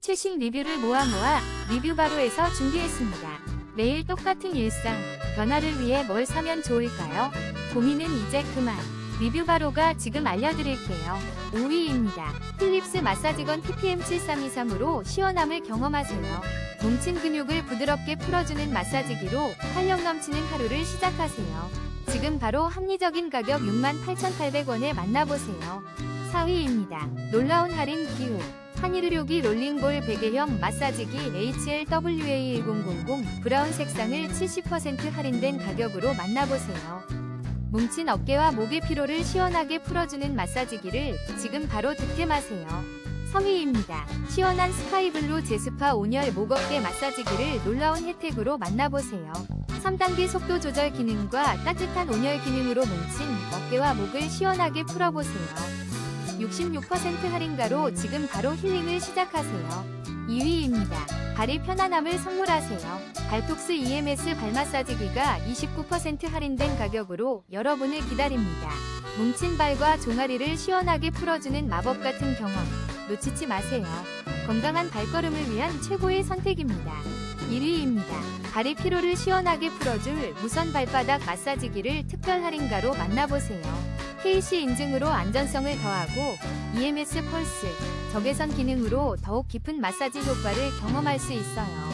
최신 리뷰를 모아 모아 리뷰 바로에서 준비했습니다. 매일 똑같은 일상, 변화를 위해 뭘 사면 좋을까요? 고민은 이제 그만. 리뷰 바로가 지금 알려드릴게요. 5위입니다. 필립스 마사지건 PPM 7323으로 시원함을 경험하세요. 뭉친 근육을 부드럽게 풀어주는 마사지기로 활력 넘치는 하루를 시작하세요. 지금 바로 합리적인 가격 68,800원에 만나보세요. 4위입니다. 놀라운 할인 기후. 한일의료기 롤링볼 베개형 마사지기 HLWA1000 브라운 색상을 70% 할인된 가격으로 만나보세요. 뭉친 어깨와 목의 피로를 시원하게 풀어주는 마사지기를 지금 바로 득템하세요. 3위입니다. 시원한 스카이블루 제스파 온열 목어깨 마사지기를 놀라운 혜택으로 만나보세요. 3단계 속도 조절 기능과 따뜻한 온열 기능으로 뭉친 어깨와 목을 시원하게 풀어보세요. 66% 할인가로 지금 바로 힐링을 시작하세요. 2위입니다. 발이 편안함을 선물하세요. 발톡스 EMS 발 마사지기가 29% 할인된 가격으로 여러분을 기다립니다. 뭉친 발과 종아리를 시원하게 풀어주는 마법 같은 경험 놓치지 마세요. 건강한 발걸음을 위한 최고의 선택입니다. 1위입니다. 발의 피로를 시원하게 풀어줄 무선 발바닥 마사지기를 특별 할인가로 만나보세요. KC 인증으로 안전성을 더하고 EMS 펄스, 적외선 기능으로 더욱 깊은 마사지 효과를 경험할 수 있어요.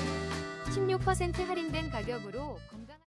16% 할인된 가격으로 건강한